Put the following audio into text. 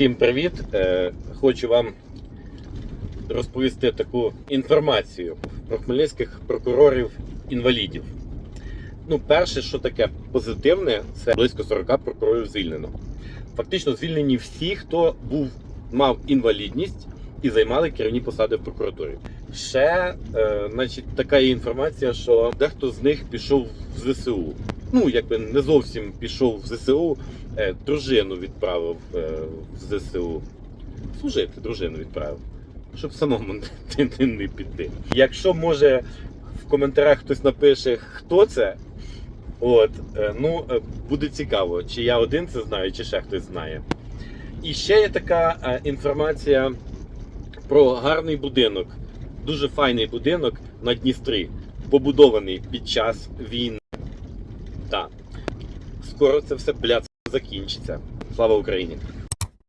Всім привіт! Е, Хочу вам розповісти таку інформацію про хмельницьких прокурорів-інвалідів. Ну, перше, що таке позитивне, це близько 40 прокурорів звільнено. Фактично звільнені всі, хто був, мав інвалідність і займали керівні посади в прокуратурі. Ще е, значить, така є інформація, що дехто з них пішов в ЗСУ. Ну, якби не зовсім пішов в ЗСУ, е, дружину відправив е, в ЗСУ. Служити дружину відправив. Щоб самому не, піти. Якщо може в коментарях хтось напише, хто це, от, е, ну, буде цікаво, чи я один це знаю, чи ще хтось знає. І ще є така інформація про гарний будинок. Дуже файний будинок на Дністрі, побудований під час війни. Так. Скоро це все блядь, закінчиться. Слава Україні!